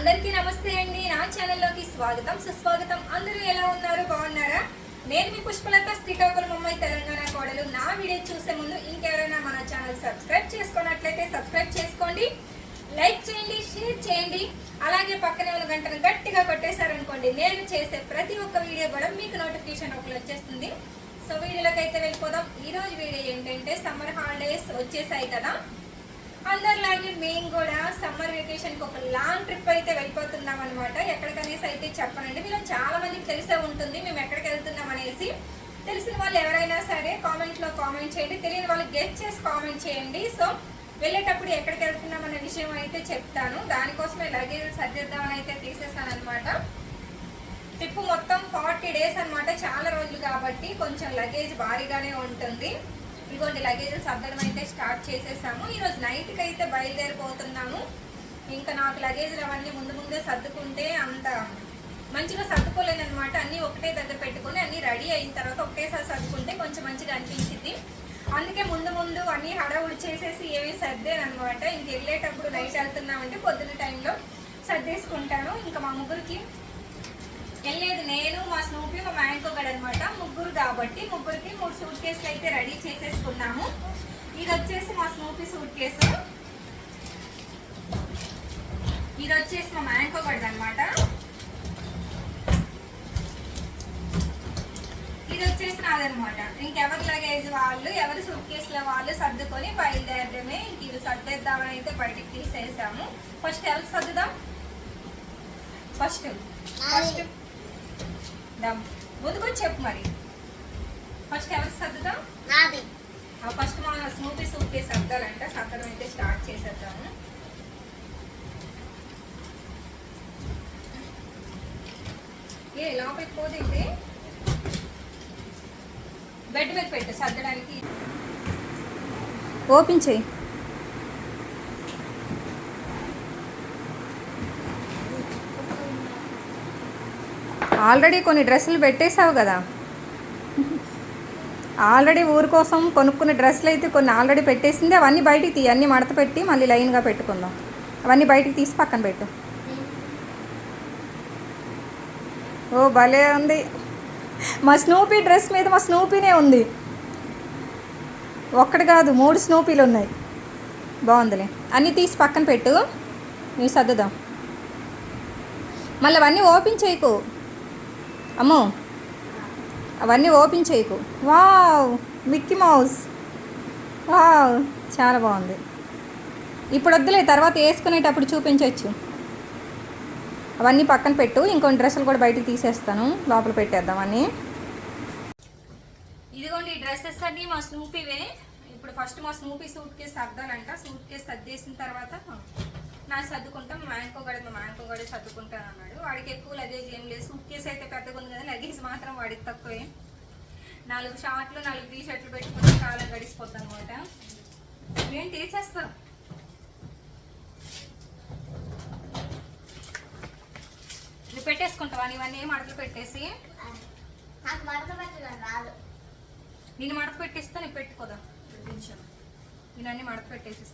అందరికీ నమస్తే అండి. నా ఛానల్లోకి స్వాగతం. సుస్వాగతం. అందరూ ఎలా ఉన్నారు? బాగున్నారా? నేను మీ పుష్పలత శ్రీకాకుళం అమ్మాయి తెలంగాణ కోడలు. నా వీడియో చూసే ముందు ఇంకెవరైనా మన ఛానల్ సబ్స్క్రైబ్ చేసుకున్నట్లయితే సబ్స్క్రైబ్ చేసుకోండి. లైక్ చేయండి షేర్ చేయండి. అలాగే పక్కనే ఉన్న గంటను గట్టిగా కొట్టేశారనుకోండి నేను చేసే ప్రతి ఒక్క వీడియో కూడా మీకు నోటిఫికేషన్ ఒకటి వచ్చేస్తుంది. సో వీడియోలోకి అయితే వెళ్ళిపోదాం. ఈరోజు వీడియో ఏంటంటే సమ్మర్ హాలిడేస్ వచ్చేసాయి కదా. అందరిలాగే మేము కూడా సమ్మర్ వెకేషన్కి ఒక లాంగ్ ట్రిప్ అయితే వెళ్ళిపోతున్నాం అనమాట ఎక్కడికనేసి అయితే చెప్పనండి. మీరు చాలా మందికి తెలిసే ఉంటుంది. మేము ఎక్కడికి వెళ్తున్నాం అనేసి. తెలిసిన వాళ్ళు ఎవరైనా సరే కామెంట్లో కామెంట్ చేయండి. తెలియని వాళ్ళు గెస్ట్ చేసి కామెంట్ చేయండి. సో వెళ్ళేటప్పుడు ఎక్కడికి వెళ్తున్నాం అనే విషయం అయితే చెప్తాను. దానికోసమే లగేజ్ సర్దిద్దామని అయితే తీసేసాను అనమాట ట్రిప్ మొత్తం ఫార్టీ డేస్ అనమాట చాలా రోజులు కాబట్టి కొంచెం లగేజ్ భారీగానే ఉంటుంది. ఇదిగోండి లగేజ్ సర్దడం అయితే స్టార్ట్ చేసేసాము. ఈరోజు నైట్కి అయితే బయలుదేరిపోతున్నాము. ఇంకా నాకు లగేజ్లు అవన్నీ ముందు ముందే సర్దుకుంటే అంత మంచిగా సర్దుకోలేను అనమాట అన్నీ ఒకటే దగ్గర పెట్టుకొని అన్నీ రెడీ అయిన తర్వాత ఒకటేసారి సర్దుకుంటే కొంచెం మంచిగా అనిపించింది. అందుకే ముందు ముందు అన్నీ హడావుడి చేసేసి ఏమీ సర్దేను అనమాట ఇంక వెళ్ళేటప్పుడు నైట్ వెళ్తున్నామంటే పొద్దున్న టైంలో సర్దేసుకుంటాను. ఇంకా మా ముగ్గురికి వెళ్ళలేదు నేను మా స్నూపి మా మ్యాంకోగడ్ అనమాట ముగ్గురు కాబట్టి ముగ్గురికి మూడు సూట్ కేసులు అయితే రెడీ చేసేసుకున్నాము. ఇది వచ్చేసి మా స్నూపి సూట్ కేసు ఇది వచ్చేసి మా మ్యాంకోగడ్ అనమాట ఇది వచ్చేసి నాదనమాట. ఇంకెవరి లగేజ్ వాళ్ళు ఎవరి సూట్ కేసుల వాళ్ళు సర్దుకొని బయలుదేరడమే. ఇంక ఇది సర్దేద్దామని అయితే బయటికి తీసేసాము. ఫస్ట్ ఎవరికి సర్దుదాం? First first dum. ముందుకు చెప్పు మరి. ఫస్ట్ ఎవరికి సర్దుదాం నాది. ఫస్ట్ మన స్మూతీ సూట్ కేసు సర్దాలంట. సర్దడం అయితే స్టార్ట్ చేసేద్దాము. ఏ లోపలికి పోదండి బెడ్ మీద పెట్టు సర్దడానికి. ఓపెన్ చేయి. ఆల్రెడీ కొన్ని డ్రెస్సులు పెట్టేశావు కదా. ఆల్రెడీ ఊరి కోసం కొనుక్కున్న డ్రెస్సులు అయితే కొన్ని ఆల్రెడీ పెట్టేసింది. అవన్నీ బయటికి తీ అన్నీ మడత పెట్టి మళ్ళీ లైన్గా పెట్టుకుందాం. అవన్నీ బయటికి తీసి పక్కన పెట్టు. ఓ భలే ఉంది. మా స్నూపీ డ్రెస్ మీద మా స్నూపీనే ఉంది. ఒక్కటి కాదు మూడు స్నూపీలు ఉన్నాయి. బాగుందిలే. అన్నీ తీసి పక్కన పెట్టు. నీ సర్దుదాం. మళ్ళీ అవన్నీ ఓపెన్ చేయకు. అమ్మో అవన్నీ ఓపెన్ చేయకు. Wow Mickey mouse. వావ్ చాలా బాగుంది. ఇప్పుడు వద్దులే తర్వాత వేసుకునేటప్పుడు చూపించవచ్చు అవన్నీ పక్కన పెట్టు ఇంకొన్ని డ్రెస్సులు కూడా బయటికి తీసేస్తాను లోపల పెట్టేద్దాం ఇదిగోండి ఈ డ్రెస్సెస్ అన్నీ మా స్నూపీవే ఇప్పుడు ఫస్ట్ మా స్నూపీ సూట్ కేసు సర్దాలంట సూట్ కేసు సర్దేసిన తర్వాత నా సర్దుకుంటాం మా ఇంకో గడి మా ఇంకో గడి సర్దుకుంటాను అన్నాడు. వాడికి ఎక్కువ లగేజ్ ఏం లేదు. సూట్ కేసు అయితే పెద్దగా ఉంది కదా లగేజ్ మాత్రం వాడికి తక్కువే. నాలుగు షార్ట్లు నాలుగు టీ షర్ట్లు పెట్టుకుంటే కాలం గడిచిపోద్ది అనమాట నేను తీసేస్తాను నువ్వు పెట్టేసుకుంటావా? ఇవన్నీ ఏం అడగలు పెట్టేసి? నాకు మడత పెట్టడం రాదు. నేను మడత పెట్టిస్తా నేను పెట్టుకోదా? నేను అన్ని మడత పెట్టేసి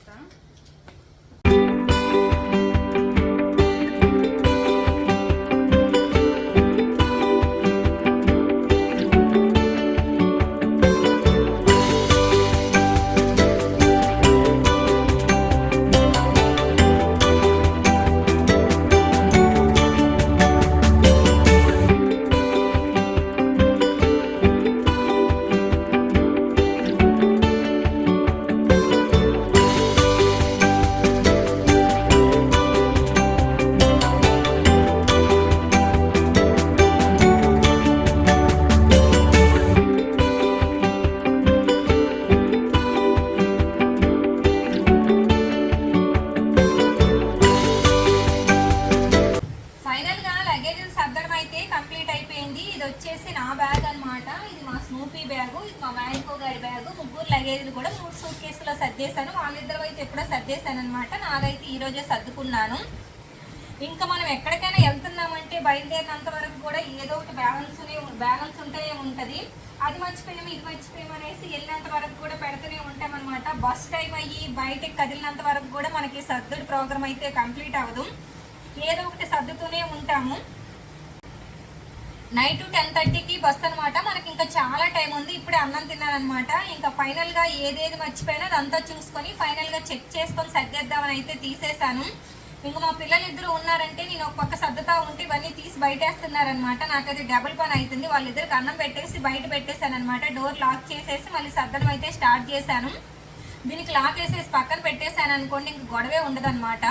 సర్దేశాను వాళ్ళిద్దరు అయితే ఎప్పుడో సర్దేశాను అనమాట నాదైతే ఈరోజే సర్దుకున్నాను. ఇంకా మనం ఎక్కడికైనా వెళ్తున్నామంటే బయలుదేరినంత వరకు కూడా ఏదో ఒకటి బ్యాలెన్స్ బ్యాలెన్స్ ఉంటే ఉంటుంది. అది మర్చిపోయాము ఇది మర్చిపోయాము అనేసి వెళ్ళినంత వరకు కూడా పెడుతూనే ఉంటాం అనమాట బస్ టైం అయ్యి బయటకు కదిలినంత వరకు కూడా మనకి సర్దుడు ప్రోగ్రామ్ అయితే కంప్లీట్ అవ్వదు. ఏదో ఒకటి సర్దుతూనే ఉంటాము. నైట్ టెన్ థర్టీకి బస్ అనమాట మనకి ఇంకా చాలా టైం ఉంది. ఇప్పుడే అన్నం తిన్నానమాట ఇంకా ఫైనల్గా ఏదేది మర్చిపోయినా అదంతా చూసుకొని ఫైనల్గా చెక్ చేసుకొని సర్దేద్దామని అయితే తీసేశాను. ఇంకా మా పిల్లలు ఇద్దరు ఉన్నారంటే నేను ఒక పక్క సర్దుతా ఉంటే ఇవన్నీ తీసి బయటేస్తున్నారనమాట నాకైతే డబుల్ పని అవుతుంది వాళ్ళిద్దరికి అన్నం పెట్టేసి బయట పెట్టేశానమాట డోర్ లాక్ చేసేసి మళ్ళీ సర్దడం అయితే స్టార్ట్ చేశాను. దీనికి లాక్ వేసేసి పక్కన పెట్టేశాను అనుకోండి ఇంక గొడవే ఉండదన్నమాట.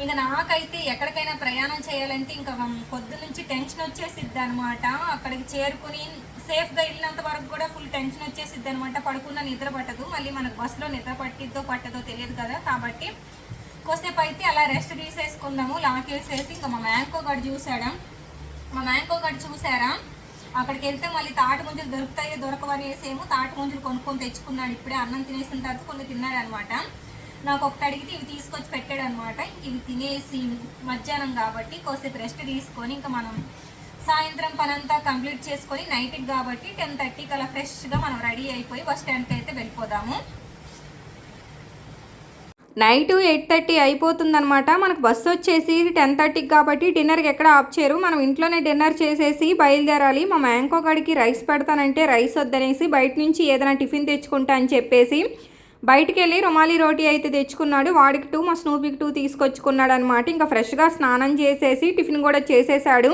ఇంకా నాకైతే ఎక్కడికైనా ప్రయాణం చేయాలంటే ఇంకా పొద్దు నుంచి టెన్షన్ వచ్చేసిద్ది అనమాట అక్కడికి చేరుకుని సేఫ్గా వెళ్ళినంత వరకు కూడా ఫుల్ టెన్షన్ వచ్చేసిద్ది అనమాట పడుకున్న నిద్ర పట్టదు. మళ్ళీ మనకు బస్సులో నిద్ర పట్టిద్దో పట్టదో తెలియదు కదా. కాబట్టి కోసేపు అయితే అలా రెస్ట్ తీసేసుకుందాము. లాక్ వేసేసి ఇంకా మా మ్యాంకో గడు చూసాడా? మా మ్యాంకో గడు చూసారా? అక్కడికి వెళ్తే మళ్ళీ తాటి ముంజలు దొరుకుతాయో దొరకవనేసేమో తాటి ముంజలు కొనుక్కొని తెచ్చుకున్నాడు. ఇప్పుడే అన్నం తినేసిన తర్వాత కొన్ని తిన్నాడు అనమాట నాకు ఒకటి అడిగితే ఇవి తీసుకొచ్చి పెట్టాడు అనమాట ఇవి తినేసి మధ్యాహ్నం కాబట్టి కొద్దిసేపు రెస్ట్ తీసుకొని ఇంకా మనం సాయంత్రం పనంతా కంప్లీట్ చేసుకొని నైట్కి కాబట్టి టెన్ థర్టీకి అలా ఫ్రెష్గా మనం రెడీ అయిపోయి బస్ స్టాండ్కి అయితే వెళ్ళిపోదాము. నైట్ ఎయిట్ థర్టీ అయిపోతుందనమాట. మనకు బస్సు వచ్చేసి టెన్ థర్టీకి కాబట్టి డిన్నర్కి ఎక్కడ ఆఫ్ చేయరు. మనం ఇంట్లోనే డిన్నర్ చేసేసి బయలుదేరాలి. మా మ్యాంకో గడికి రైస్ పెడతానంటే రైస్ వద్దనేసి బయట నుంచి ఏదైనా టిఫిన్ తెచ్చుకుంటా అని చెప్పేసి బయటికి వెళ్ళి రుమాలి రోటీ అయితే తెచ్చుకున్నాడు. వాడికి టూ మా స్నూపికి టూ తీసుకొచ్చుకున్నాడు అనమాట ఇంకా ఫ్రెష్గా స్నానం చేసేసి టిఫిన్ కూడా చేసేసాడు.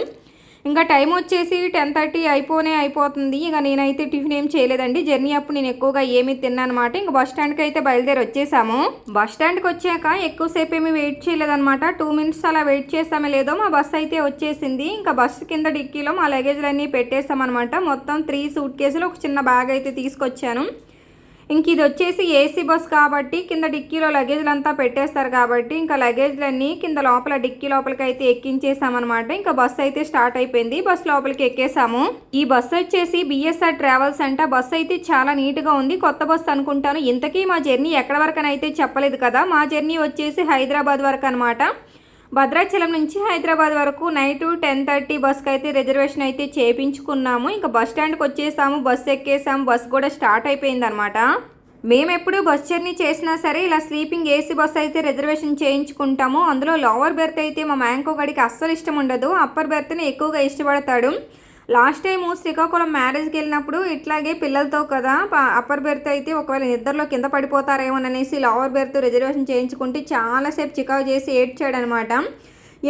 ఇంకా టైం వచ్చేసి టెన్ థర్టీ అయిపోనే అయిపోతుంది. ఇక నేనైతే టిఫిన్ ఏం చేయలేదండి. జర్నీ అప్పుడు నేను ఎక్కువగా ఏమీ తిన్నానమాట ఇంకా బస్ స్టాండ్కి అయితే బయలుదేరి వచ్చేసాము. బస్ స్టాండ్కి వచ్చాక ఎక్కువసేపు ఏమీ వెయిట్ చేయలేదన్నమాట. టూ మినిట్స్ అలా వెయిట్ చేస్తామే లేదో మా బస్ అయితే వచ్చేసింది. ఇంకా బస్సు కింద డిక్కీలో మా లగేజ్లన్నీ పెట్టేస్తామన్నమాట మొత్తం త్రీ సూట్ కేసులు ఒక చిన్న బ్యాగ్ అయితే తీసుకొచ్చాను. ఇంక ఇది వచ్చేసి ఏసీ బస్ కాబట్టి కింద డిక్కీలో లగేజ్లు అంతా పెట్టేస్తారు కాబట్టి ఇంకా లగేజ్లన్నీ కింద లోపల డిక్కీ లోపలికి అయితే ఎక్కించేసామన్నమాట. ఇంకా బస్ అయితే స్టార్ట్ అయిపోయింది. బస్ లోపలికి ఎక్కేసాము. ఈ బస్సు వచ్చేసి బిఎస్ఆర్ ట్రావెల్స్ అంట బస్సు అయితే చాలా నీట్గా ఉంది. కొత్త బస్ అనుకుంటాను. ఇంతకీ మా జర్నీ ఎక్కడ వరకు అయితే చెప్పలేదు కదా. మా జర్నీ వచ్చేసి హైదరాబాద్ వరకు అనమాట భద్రాచలం నుంచి హైదరాబాద్ వరకు నైట్ టెన్ థర్టీ బస్కి అయితే రిజర్వేషన్ అయితే చేపించుకున్నాము. ఇంకా బస్ స్టాండ్కి వచ్చేసాము బస్ ఎక్కేసాము బస్ కూడా స్టార్ట్ అయిపోయింది అనమాట మేము ఎప్పుడు బస్ జర్నీ చేసినా సరే ఇలా స్లీపింగ్ ఏసీ బస్ అయితే రిజర్వేషన్ చేయించుకుంటాము. అందులో లోవర్ బెర్త్ అయితే మా మ్యాంకో గడికి అస్సలు ఇష్టం ఉండదు. అప్పర్ బెర్త్ని ఎక్కువగా ఇష్టపడతాడు. లాస్ట్ టైం శ్రీకాకుళం మ్యారేజ్కి వెళ్ళినప్పుడు ఇట్లాగే పిల్లలతో కదా అప్పర్ బెర్త్ అయితే ఒకవేళ నిద్రలో కింద పడిపోతారేమోననేసి లోవర్ బెర్త్ రిజర్వేషన్ చేయించుకుంటే చాలాసేపు చికాకు చేసి ఏడ్చాడనమాట.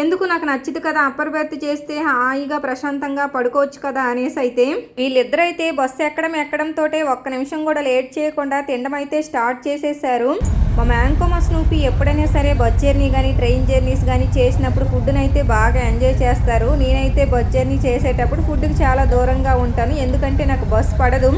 ఎందుకు నాకు నచ్చదు కదా అప్పర్ బెర్త్ చేస్తే హాయిగా ప్రశాంతంగా పడుకోవచ్చు కదా అనేసి అయితే వీళ్ళిద్దరైతే బస్సు ఎక్కడం ఎక్కడం తోటే ఒక్క నిమిషం కూడా లేట్ చేయకుండా తినడం అయితే స్టార్ట్ చేసేసారు. మా మ్యాంకో మా స్నూపీ ఎప్పుడైనా సరే బస్ జర్నీ కానీ ట్రైన్ జర్నీస్ కానీ చేసినప్పుడు ఫుడ్ని అయితే బాగా ఎంజాయ్ చేస్తారు. నేనైతే బస్ జర్నీ చేసేటప్పుడు ఫుడ్కి చాలా దూరంగా ఉంటాను. ఎందుకంటే నాకు బస్ పడదు.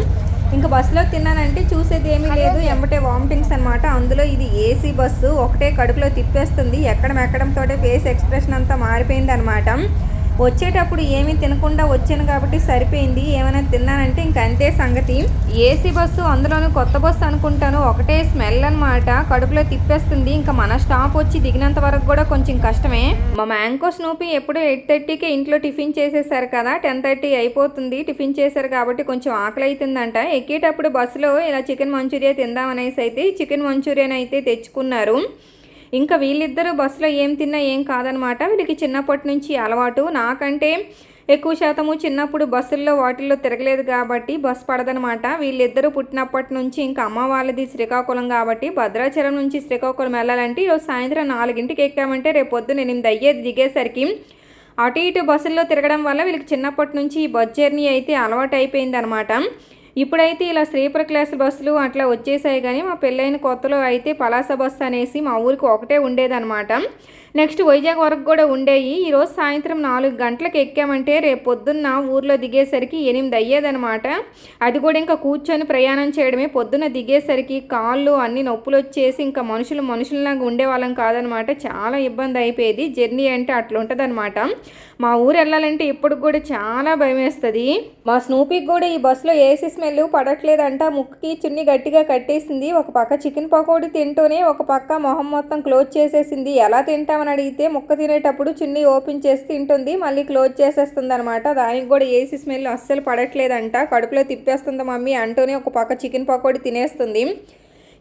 ఇంకా బస్సులో తిన్నానంటే చూసేది ఏమీ లేదు ఎంబటే వామిటింగ్స్ అనమాట అందులో ఇది ఏసీ బస్సు ఒకటే కడుపులో తిప్పేస్తుంది. ఎక్కడం ఎక్కడంతో ఫేస్ ఎక్స్ప్రెషన్ అంతా మారిపోయింది అనమాట వచ్చేటప్పుడు ఏమీ తినకుండా వచ్చాను కాబట్టి సరిపోయింది. ఏమైనా తిన్నానంటే ఇంక అంతే సంగతి. ఏసీ బస్సు అందులోనూ కొత్త బస్సు అనుకుంటాను. ఒకటే స్మెల్ అనమాట కడుపులో తిప్పేస్తుంది. ఇంకా మన స్టాప్ వచ్చి దిగినంత వరకు కూడా కొంచెం కష్టమే. మా మ్యాంకో స్నూపీ ఎప్పుడు ఎయిట్ థర్టీకి ఇంట్లో టిఫిన్ చేసేసారు కదా. టెన్ థర్టీ అయిపోతుంది. టిఫిన్ చేశారు కాబట్టి కొంచెం ఆకలి అవుతుందంట ఎక్కేటప్పుడు బస్సులో ఇలా చికెన్ మంచూరియా తిందామనేసి అయితే చికెన్ మంచూరియన్ అయితే తెచ్చుకున్నారు. ఇంకా వీళ్ళిద్దరూ బస్సులో ఏం తిన్నా ఏం కాదనమాట. వీళ్ళకి చిన్నప్పటి నుంచి అలవాటు. నాకంటే ఎక్కువ శాతము చిన్నప్పుడు బస్సుల్లో వాటిల్లో తిరగలేదు కాబట్టి బస్ పడదనమాట. వీళ్ళిద్దరూ పుట్టినప్పటి నుంచి ఇంకా అమ్మ వాళ్ళది శ్రీకాకుళం కాబట్టి భద్రాచలం నుంచి శ్రీకాకుళం వెళ్ళాలంటే ఈరోజు సాయంత్రం నాలుగింటికి ఎక్కామంటే రేపు పొద్దున ఎనిమిది అయ్యేది దిగేసరికి అటు ఇటు బస్సుల్లో తిరగడం వల్ల వీళ్ళకి చిన్నప్పటి నుంచి ఈ బస్ జర్నీ అయితే అలవాటు అయిపోయింది అనమాట ఇప్పుడైతే ఇలా స్లీపర్ క్లాస్ బస్సులు అట్లా వచ్చేసాయి కానీ మా పెళ్ళైన కొత్తలో అయితే పలాస బస్సు అనేసి మా ఊరికి ఒకటే ఉండేదన్నమాట. నెక్స్ట్ వైజాగ్ వరకు కూడా ఉండేవి ఈరోజు సాయంత్రం నాలుగు గంటలకు ఎక్కామంటే రేపు పొద్దున్న ఊర్లో దిగేసరికి ఎనిమిది అయ్యేదనమాట అది కూడా ఇంకా కూర్చొని ప్రయాణం చేయడమే. పొద్దున్న దిగేసరికి కాళ్ళు అన్ని నొప్పులు వచ్చేసి ఇంకా మనుషులు మనుషులలాగా ఉండేవాళ్ళం కాదనమాట చాలా ఇబ్బంది అయిపోయేది. జర్నీ అంటే అట్లా ఉంటుందన్నమాట. మా ఊరు వెళ్ళాలంటే ఇప్పుడు కూడా చాలా భయం వేస్తుంది మా స్నూపీకి కూడా ఈ బస్సులో ఏసీ స్మెల్ పడట్లేదంట. ముక్కుకి చున్ని గట్టిగా కట్టేసింది. ఒక పక్క చికెన్ పకోడీ తింటూనే ఒక పక్క మొహం మొత్తం క్లోజ్ చేసేసింది. ఎలా తింటామని అడిగితే ముక్క తినేటప్పుడు చున్ని ఓపెన్ చేసి తింటుంది. మళ్ళీ క్లోజ్ చేసేస్తుంది అనమాట దానికి కూడా ఏసీ స్మెల్ అస్సలు పడట్లేదంట. కడుపులో తిప్పేస్తుంది మమ్మీ అంటూనే ఒక పక్క చికెన్ పకోడీ తినేస్తుంది.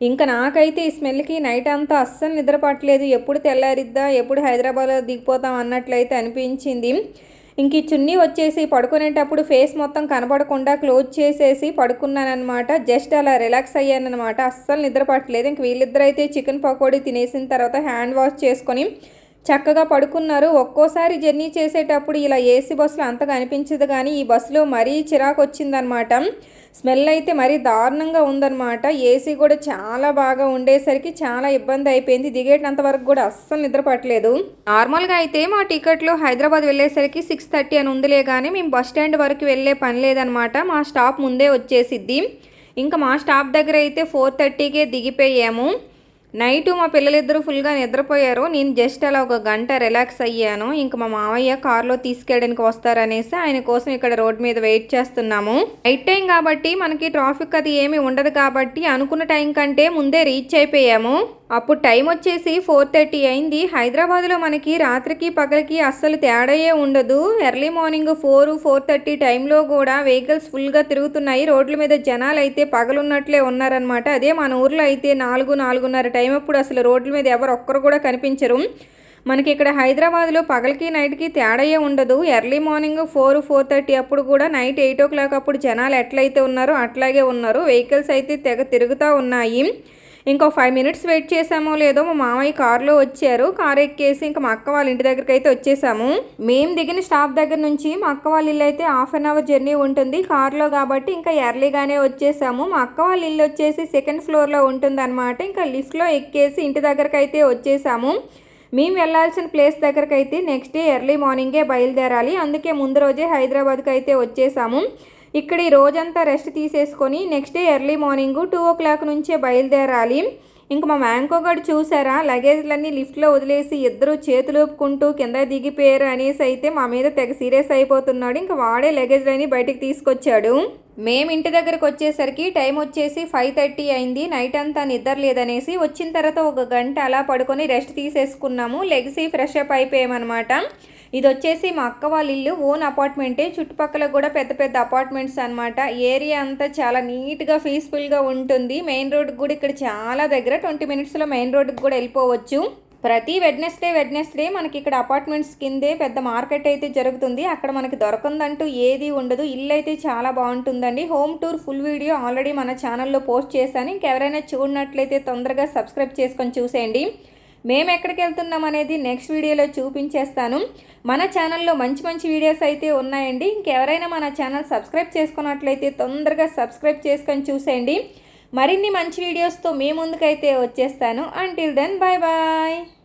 ఇంకా నాకైతే ఈ స్మెల్కి నైట్ అంతా అస్సలు నిద్రపట్టలేదు ఎప్పుడు తెల్లారిద్దా ఎప్పుడు హైదరాబాద్లో దిగిపోతాం అన్నట్లయితే అనిపించింది. ఇంక ఈ చున్నీ వచ్చేసి పడుకునేటప్పుడు ఫేస్ మొత్తం కనపడకుండా క్లోజ్ చేసేసి పడుకున్నానమాట జస్ట్ అలా రిలాక్స్ అయ్యానమాట అస్సలు నిద్ర పట్టలేదు. ఇంక వీళ్ళిద్దరైతే చికెన్ పకోడీ తినేసిన తర్వాత హ్యాండ్ వాష్ చేసుకొని చక్కగా పడుకున్నారు. ఒక్కోసారి జర్నీ చేసేటప్పుడు ఇలా ఏసీ బస్సులో అంతగా అనిపించదు కానీ ఈ బస్సులో మరీ చిరాకు వచ్చిందనమాట స్మెల్ అయితే మరీ దారుణంగా ఉందన్నమాట ఏసీ కూడా చాలా బాగా ఉండేసరికి చాలా ఇబ్బంది అయిపోయింది. దిగేటంత వరకు కూడా అస్సలు నిద్ర పట్టలేదు. నార్మల్గా అయితే మా టికెట్లో హైదరాబాద్ వెళ్ళేసరికి సిక్స్ థర్టీ అని ఉందిలే కానీ మేము బస్ స్టాండ్ వరకు వెళ్ళే పని లేదనమాట. మా స్టాప్ ముందే వచ్చేసిద్ది. ఇంకా మా స్టాప్ దగ్గర అయితే ఫోర్ థర్టీకే దిగిపోయాము. నైటు మా పిల్లలిద్దరూ ఫుల్గా నిద్రపోయారు. నేను జస్ట్ అలా ఒక గంట రిలాక్స్ అయ్యాను. ఇంకా మా మామయ్య కార్లో తీసుకెళ్ళడానికి వస్తారనేసి ఆయన కోసం ఇక్కడ రోడ్ మీద వెయిట్ చేస్తున్నాము. నైట్ టైం కాబట్టి మనకి ట్రాఫిక్ అది ఏమి ఉండదు కాబట్టి అనుకున్న టైం కంటే ముందే రీచ్ అయిపోయాము. అప్పుడు టైం వచ్చేసి ఫోర్ థర్టీ అయింది. హైదరాబాద్లో మనకి రాత్రికి పగలకి అస్సలు తేడాయే ఉండదు. Early morning four four thirty టైంలో కూడా వెహికల్స్ ఫుల్గా తిరుగుతున్నాయి. రోడ్ల మీద జనాలు అయితే పగలున్నట్లే ఉన్నారనమాట అదే మన ఊర్లో అయితే నాలుగు నాలుగున్నర టైం అప్పుడు అసలు రోడ్ల మీద ఎవరు ఒక్కరు కూడా కనిపించరు. మనకి ఇక్కడ హైదరాబాద్లో పగలకి నైట్కి తేడాయే ఉండదు. Early morning four four thirty అప్పుడు కూడా నైట్ ఎయిట్ ఓ క్లాక్ అప్పుడు జనాలు ఎట్లయితే ఉన్నారో అట్లాగే ఉన్నారు. వెహికల్స్ అయితే తెగ తిరుగుతూ ఉన్నాయి. ఇంకో ఫైవ్ మినిట్స్ వెయిట్ చేసామో లేదో మా మామయ్య కారులో వచ్చారు. కారు ఎక్కేసి ఇంకా మా అక్క వాళ్ళ ఇంటి దగ్గరికి అయితే వచ్చేసాము. మేము దిగిన స్టాప్ దగ్గర నుంచి మా అక్క వాళ్ళ ఇల్లు అయితే హాఫ్ అన్ అవర్ జర్నీ ఉంటుంది. కారులో కాబట్టి ఇంకా ఎర్లీగానే వచ్చేసాము. మా అక్క వాళ్ళ ఇల్లు వచ్చేసి సెకండ్ ఫ్లోర్లో ఉంటుంది అనమాట ఇంకా లిఫ్ట్లో ఎక్కేసి ఇంటి దగ్గరకు అయితే వచ్చేసాము. మేము వెళ్ళాల్సిన ప్లేస్ దగ్గరకైతే నెక్స్ట్ డే ఎర్లీ మార్నింగే బయలుదేరాలి. అందుకే ముందు రోజే హైదరాబాద్కి అయితే వచ్చేసాము. ఇక్కడ ఈ రోజంతా రెస్ట్ తీసేసుకొని next day early morning two o'clock నుంచే బయలుదేరాలి. ఇంక మా మ్యాంకో గడు చూసారా? లగేజ్లన్నీ లిఫ్ట్లో వదిలేసి ఇద్దరు చేతులు ఊపుకుంటూ కింద దిగిపోయారు అనేసి అయితే మా మీద తెగ సీరియస్ అయిపోతున్నాడు. ఇంకా వాడే లగేజ్లన్నీ బయటికి తీసుకొచ్చాడు. మేము ఇంటి దగ్గరకు వచ్చేసరికి టైం వచ్చేసి ఫైవ్ థర్టీ అయింది. నైట్ అంతా నిద్ర లేదనేసి వచ్చిన తర్వాత ఒక గంట అలా పడుకొని రెస్ట్ తీసేసుకున్నాము. లెగ్సి ఫ్రెష్ అప్ అయిపోయామన్నమాట. ఇది వచ్చేసి మా అక్క వాళ్ళ ఇల్లు ఓన్ అపార్ట్మెంటే. చుట్టుపక్కల కూడా పెద్ద పెద్ద అపార్ట్మెంట్స్ అనమాట ఏరియా అంతా చాలా నీట్గా పీస్ఫుల్గా ఉంటుంది. మెయిన్ రోడ్ కూడా ఇక్కడ చాలా దగ్గర ట్వంటీ మినిట్స్లో మెయిన్ రోడ్కి కూడా వెళ్ళిపోవచ్చు. ప్రతి వెడ్నెస్డే వెడ్నెస్డే మనకి ఇక్కడ అపార్ట్మెంట్స్ కిందే పెద్ద మార్కెట్ అయితే జరుగుతుంది. అక్కడ మనకి దొరకందంటూ ఏది ఉండదు. ఇల్లు అయితే చాలా బాగుంటుందండి. Home tour full video already మన ఛానల్లో పోస్ట్ చేశాను. ఇంకెవరైనా చూడనట్లయితే తొందరగా సబ్స్క్రైబ్ చేసుకొని చూసేయండి. మేము ఎక్కడికి వెళ్తున్నాం అనేది నెక్స్ట్ వీడియోలో చూపించేస్తాను. మన ఛానల్లో మంచి మంచి వీడియోస్ అయితే ఉన్నాయండి. ఇంకెవరైనా మన ఛానల్ సబ్స్క్రైబ్ చేసుకున్నట్లయితే తొందరగా సబ్స్క్రైబ్ చేసుకొని చూసేయండి. మరిన్ని మంచి వీడియోస్తో మీ ముందుకైతే వచ్చేస్తాను. Until then bye bye